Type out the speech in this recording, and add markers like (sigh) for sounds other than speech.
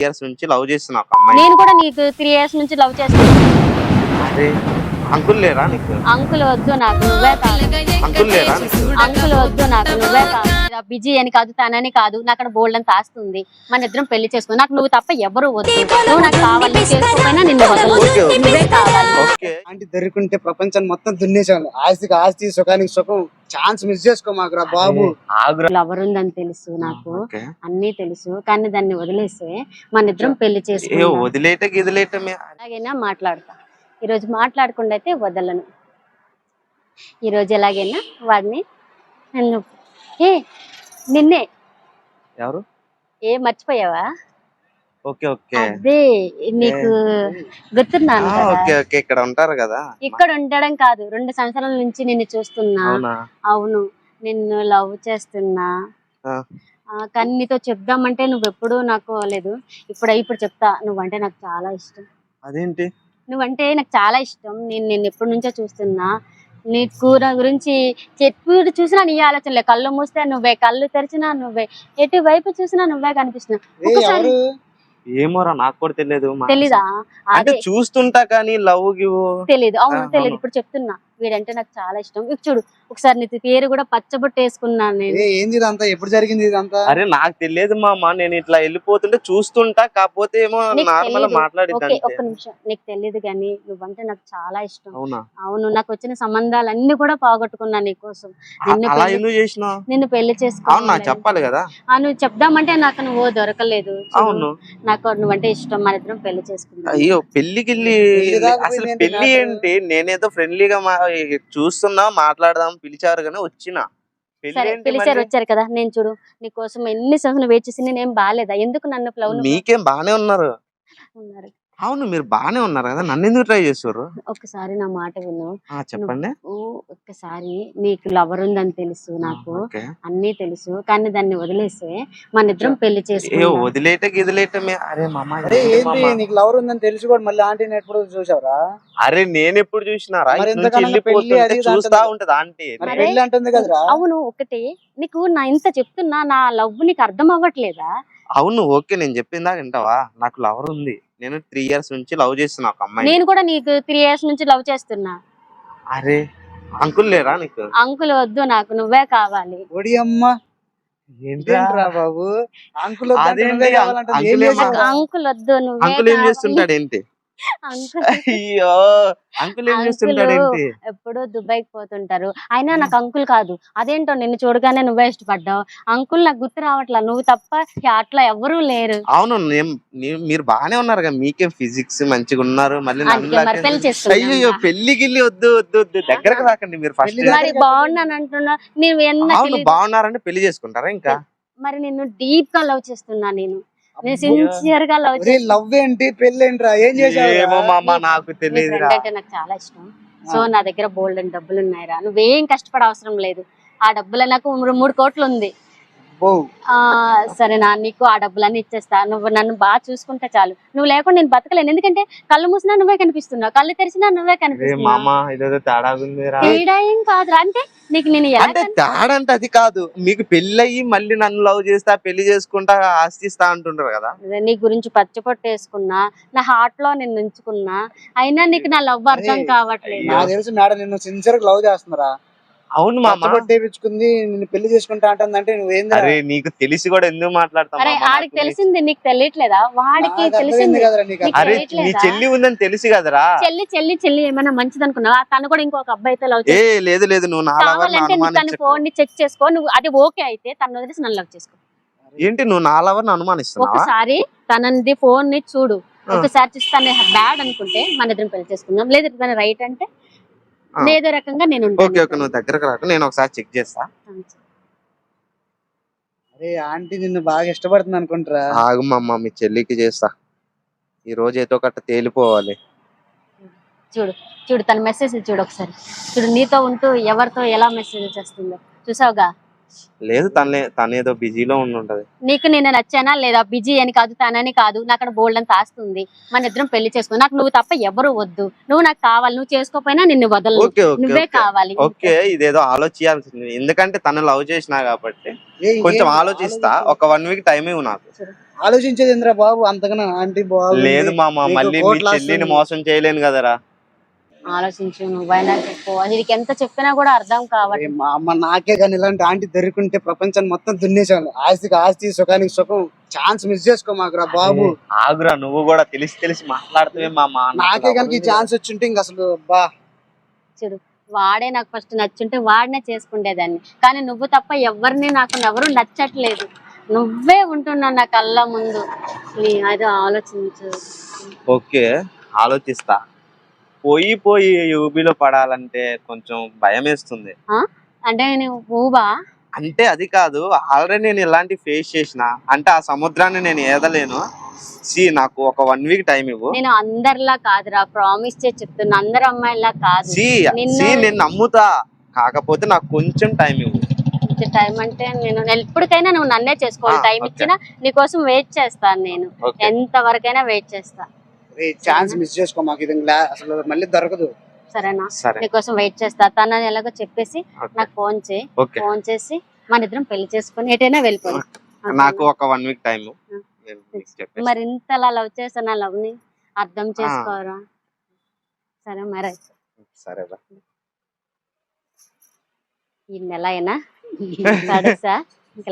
Years నుంచి love చేస్తున్నా నేను కూడా నీకు త్రీ ఇయర్స్ నుంచి లవ్ చేస్తాను అరే అంకుల్ లేరా నీకు? అంకుల్ వద్దు నాకు నువ్వే కాదు అంకుల్ లేరా నీకు? అంకుల్ వద్దు నాకు నువ్వే కాదు బిజీ అని కాదు తనని కాదు నాకు అక్కడ బోల్డ్ అంత ఆస్తుంది మన ఇద్దరం పెళ్ళి చేసుకుని నాకు నువ్వు తప్ప ఎవరు వద్దు. నువ్వు నాకు కావాలి చేసుకోకపోయినా నిన్ను. నువ్వే కావాలి. ఓకే. అంటే దొరుకుంటే ప్రపంచాన్ని మొత్తం దున్నేసాను ఆస్తికి ఆస్తి సుఖానికి సుఖం. ఛాన్స్ మిస్ చేసుకో మాకురా బాబు. ఆగురా. లవర్ ఉందని తెలుసు నాకు. అన్నీ తెలుసు. కానీ దాన్ని వదిలేస్తే మన ఇద్దరం పెళ్ళి ఏ చేసుకుందాం. వదిలేట గిదిలేటమే ఎలాగైనా మాట్లాడతా. ఈరోజు మాట్లాడకుండా అయితే వదలను. ఈరోజు ఎలాగైనా వాడిని నన్ను ఏ నిన్నే. ఎవరు? ఏ మర్చిపోయావా? Okay okay. అదే నీకు గుర్తున్నాను ఓకే ఓకే ఇక్కడ ఉంటారు కదా. ఇక్కడ ఉండడం కాదు రెండు సంవత్సరాల నుంచి నిన్ను చూస్తున్నా. అవునా? నిన్ను లవ్ చేస్తున్నా. కానీ నీతో చెప్దామంటే నువ్వు ఎప్పుడూ నాకు లేదు ఇప్పుడు ఇప్పుడు చెప్తా నువ్వంటే నాకు చాలా ఇష్టం. అదేంటి? నువ్వంటే నాకు చాలా ఇష్టం. నేను నేను ఎప్పటి నుంచో చూస్తున్నా. నీ కూర గురించి ఎప్పుడు చూసినా నీ ఆలోచనలే. కళ్ళు మూస్తే నువ్వే కళ్ళు తెరిచినా నువ్వే ఎటు వైపు చూసినా నువ్వే కనిపిస్తున్నావు ఏమోరా నాకు కూడా తెలియదు తెలీదా? అంటే అదే. చూస్తుంటా కానీ లవ్ గివ్ తెలీదు. అవును అవును. ఇప్పుడు చెప్తున్నా. వీడంటే నాకు చాలా ఇష్టం. చూడు. ఒకసారి నీ పేరు కూడా పచ్చబొట్టు వేసుకున్నాను నేను. ఏ ఏంది ఇదంతా? ఎప్పుడు జరిగింది ఇదంతా? అరే నాకు తెలియదు మామ. నేను ఇట్లా వెళ్ళిపోతుంటే చూస్తుంటా కాకపోతే ఏమో నీకు నార్మల్ తెలీదు. మాట్లాడిద్ది ఓకే అంతే. ఒక్క నిమిషం. నీకు తెలియదు కానీ నువ్వంటే నాకు చాలా ఇష్టం. అవునా? అవును నాకు వచ్చిన సంబంధాలన్నీ కూడా పోగొట్టుకున్నా నీకోసం. అ- నిన్ను అలా పెళ్ళి- ఎందుకు చేసినావు నిన్ను పెళ్ళి అవును నాకు చేసుకోవాలి చెప్పాలి కదా. ఆ, నువ్వు చెప్దామంటే నాకు నువ్వు దొరకలేదు. చూడు, అవును. నాకు నువ్వంటే ఇష్టం మన ఇద్దరం పెళ్ళి చేసుకుందాం. అయ్యో పెళ్ళికి పెళ్ళి దాకా అసలు పోయింది ఏంటి పెళ్ళి నాకు? ఏంటి? నేనేదో ఫ్రెండ్లీగా మా చూస్తున్నా మాట్లాడదాం పిలిచారు కానీ వచ్చిన. సరే పిలిచారు? వచ్చారు కదా నేను చూడు. నీ కోసం ఎన్ని సంవత్సరాలు వెయిట్ చేసి నేనేం బాగాలేదా ఎందుకు నన్ను ఫ్లవ్ మీకేం బానే ఉన్నారు? ఉన్నారు? అవును మీరు బానే ఉన్నారు కదా నన్ను ఎందుకు ట్రై చేస్తారు ఒక్కసారి నా మాట విను. ఆ చెప్పండి. ఓ ఒక్కసారి నీకు లవర్ ఉందని తెలుసు నాకు. అన్నీ తెలుసు కానీ దాన్ని వదిలేస్తే మన ఇద్దరం పెళ్ళి చేసుకుందాం. వదిలేట గిదిలేటమే అరే మామ? నీకు లవర్ ఉందని తెలిసి కూడా మళ్ళీ ఆంటీని ఎప్పుడు చూసావరా? అరే నేను ఎప్పుడు చూసినారా? చూస్తా. ఉంటది ఆంటీ. మరి అరే, పెళ్ళి అంటుంది కదరా? అవును ఒకటి. నీకు నా ఇంత చెప్తున్నా నా లవ్ నీకు అర్థం అవ్వట్లేదా? అవును ఓకే నేను చెప్పిందా వింటావా? నాకు లవర్ ఉంది. నేను త్రీ ఇయర్స్ నుంచి లవ్ చేస్తున్నా ఒక అమ్మాయి నేను కూడా నీకు త్రీ ఇయర్స్ నుంచి లవ్ చేస్తున్నా. అరే అంకుల్ లేరా నీకు? అంకుల్ వద్దు నాకు నువ్వే కావాలి. ఒడి అమ్మ. ఏంట్రా బాబు? అంకుల్ అంకుల్ ఏమన్నా- చేసావు? అంకుల్ వద్దు నువ్వే అంకుల్ ఏం. చేస్తుంటాడు ఏంటి అయ్యో! అంకుల్ ఏం చేస్తుంటాడు ఏంటి ఎప్పుడూ దుబాయ్కి పోతుంటారు. అయినా నాకు అంకుల్ కాదు. అదేంటో నిన్ను చూడగానే నువ్వే ఇష్టపడ్డావు. అంకుల్ నాకు గుర్తు రావట్లా నువ్వు తప్ప అట్లా ఎవరూ లేరు. అవును నేను- నేను- మీరు బానే ఉన్నారు కదా మీకే ఫిజిక్స్ మంచిగా ఉన్నారు మళ్ళీ నన్ను అందుకే లాగా- పెళ్ళి చేసుకుందాం. అయ్యో పెళ్ళి గిల్లి వద్దు వద్దు వద్దు. దగ్గరకు రాకండి మీరు ఫస్ట్ పెళ్ళి మరి బాగున్నాను అంటున్నా నువ్వు ఎన్న అవును బాగున్నారంటే పెళ్ళి చేసుకుంటారా ఇంకా? మరి నిన్ను డీప్గా లవ్ చేస్తున్నా నేను. నేను. సిన్సియర్గా లవ్ లవ్ ఏంటి? పెళ్ళి ఏంట్రా ఏం ఏమో చేసావు మామ నాకు ఫ్రెండ్ అంటే నాకు చాలా ఇష్టం. సో నా దగ్గర బోల్డ్ డబ్బులు ఉన్నాయిరా నువ్వేం కష్టపడ అవసరం లేదు. ఆ డబ్బులు నాకు మూడు- మూడు కోట్లు ఉంది. సరే నా నీకు ఆ డబ్బులన్నీ ఇచ్చేస్తా. నువ్వు నన్ను బాగా చూసుకుంటే చాలు. నువ్వు లేకుండా నేను బతకలేను. ఎందుకంటే కళ్ళు మూసినా నువ్వే కనిపిస్తున్నావు. కళ్ళు తెరిచినా నువ్వే కనిపిస్తున్నావు. మామ ఇదేదో తేడా ఏం కాదురా. అంటే నీకు నేను ఎలా అంటే తేడా అంటే అది కాదు. మీకు పెళ్ళి అయ్యి మళ్ళీ నన్ను లవ్ చేస్తా పెళ్ళి చేసుకుంటా ఆస్తి ఇస్తా అంటుంటారు కదా నీ గురించి పచ్చపొట్టేసుకున్నా నా హార్ట్లో నేను ఉంచుకున్నా అయినా నీకు నా లవ్ అర్థం అరే, కావట్లేదు? నాకు తెలుసు మేడం నిన్ను సిన్సియర్ లవ్ చేస్తున్నారా? అవును మామ. పట్టేపించుకుంది నిన్ను పెళ్ళి చేసుకుంటా అంటుందంటే నువ్వేంద్రా అరే నీకు తెలిసి కూడా ఎందుకు మాట్లాడతావు? ఆడికి తెలిసింది నీకు తెలియట్లేదా? వాడికి తెలిసింది. అరే? నీ చెల్లి ఉందని తెలుసు కదరా? చెల్లి చెల్లి చెల్లి ఏమైనా మంచిది అనుకున్నావా తను కూడా ఇంకొక అబ్బాయితో లవ్ ఏ లేదు లేదు నువ్వు నా కావాలంటే తన ఫోన్ని చెక్ చేసుకో. నువ్వు అది ఓకే అయితే తను వదిలేసి నన్ను లవ్ చేసుకో. ఏంటి నువ్వు నా లవర్ అనుమానిస్తున్నావా? ఒకసారి తనది ఫోన్ని చూడు. ఒకసారి చూసి తను బ్యాడ్ అనుకుంటే మన ఇద్దరం పెళ్ళి చేసుకుందాం. లేదు తన రైట్ అంటే లేదో రకంగా నేను. ఓకే ఓకే నువ్వు దగ్గరకు రాకు. నేను ఒకసారి చెక్ చేస్తా. అరే ఆంటీ నిన్ను బాగా ఇష్టపడుతుంది అనుకుంటారా? ఆగు మమ్మ మీ చెల్లికి చేస్తా. ఈ రోజు ఏదో ఒకటి తేలిపోవాలి. చూడు చూడు తన మెసేజ్ చూడు ఒకసారి. చూడు నీతో ఉంటూ ఎవరితో ఎలా మెసేజ్ చేస్తుందో. చూసావుగా? లేదు తనే తనేదో బిజీలో ఉండి ఉంటది నీకు నేను నచ్చానా లేదా? బిజీ అని కాదు తనని కాదు. నాకు అక్కడ బోల్డ్ అంత ఆస్తుంది మన ఇద్దరం పెళ్ళి చేసుకో. నాకు నువ్వు తప్ప ఎవరు వద్దు. నువ్వు నాకు కావాలి. నువ్వు చేసుకోపోయినా నిన్ను వదలను. ఓకే ఓకే నువ్వే. కావాలి. ఓకే ఇదేదో ఆలోచించాల్సింది ఎందుకంటే తను లవ్ చేసినా కాబట్టి ఏ- కొంచెం ఆలోచిస్తా. ఒక వన్ వీక్ టైం ఇవ్వు నాకు. ఆలోచించేది ఇంద్రా బాబు? అంతకన్నా ఆంటీ బాబు లేదు మామ మళ్ళీ మీ చెల్లిని. మోసం చేయలేను కదరా. ఆలోచించు నువ్వైనా చెప్పు. వీడికి ఎంత చెప్పినా కూడా అర్థం ఏ కావట్లేదు మా అమ్మ నాకే కానీ ఇలాంటి ఆంటీ దొరుకుంటే ప్రపంచాన్ని మొత్తం దున్నేసాను ఆస్తికి ఆస్తి సుఖానికి సుఖం. ఛాన్స్ మిస్ చేసుకో మాకురా బాబు. ఆగురా నువ్వు కూడా తెలిసి తెలిసి మాట్లాడుతావే మామ నాకు నాకే కనుక ఈ ఛాన్స్ వచ్చింటే ఇంక అసలు బా. చూడు వాడే నాకు ఫస్ట్ నచ్చుంటే వాడినే చేసుకుండేదాన్ని. కానీ నువ్వు తప్ప ఎవరిని నాకు ఎవరు నచ్చట్లేదు. నువ్వే ఉంటున్నావు నా కళ్ళ ముందు. నీ అది ఆలోచించు. ఓకే ఆలోచిస్తా. పోయి పోయి యూబీలో పడాలంటే కొంచెం భయం వేస్తుంది అంటే నేను ఊబా? అంటే అది కాదు ఆల్రెడీ నేను ఇలాంటి ఫేస్ చేసిన అంటే ఆ సముద్రాన్ని నేను ఏదలేను. సి నాకు ఒక వన్ వీక్ టైం ఇవ్వు. నేను అందరిలా కాదురా ప్రామిస్ చేసి చెప్తున్నా అందరు అమ్మాయిలా కాదు. సి నిన్ను- సి నేను నమ్ముతా. కాకపోతే నాకు కొంచెం టైం ఇవ్వు. టైం అంటే నేను ఎప్పటికైనా నువ్వు నన్నే చేసుకోవాలి. టైం. ఇచ్చినా నీకోసం వెయిట్ చేస్తాను నేను. ఎంత వరకైనా వెయిట్ ఛాన్స్ మిస్ చేసుకో మాకు. ఇది అసలు మళ్ళీ దొరకదు. సరేనా? సరే. నీకోసం వెయిట్ చేస్తా. తనని ఎలాగో చెప్పేసి ఓకే. నాకు ఫోన్ చేయి. ఓకే. ఫోన్ చేసి మన ఇద్దరం పెళ్ళి చేసుకుని ఎటైనా వెళ్ళిపోయి నాకు ఒక వన్ వీక్ టైం మరి ఇంతలా లవ్ చేస్తా నా లవ్ని? అర్థం చేసుకోరా? సరే మరి. సరే బా. ఈ నెల అయినా? (laughs) ఇంకా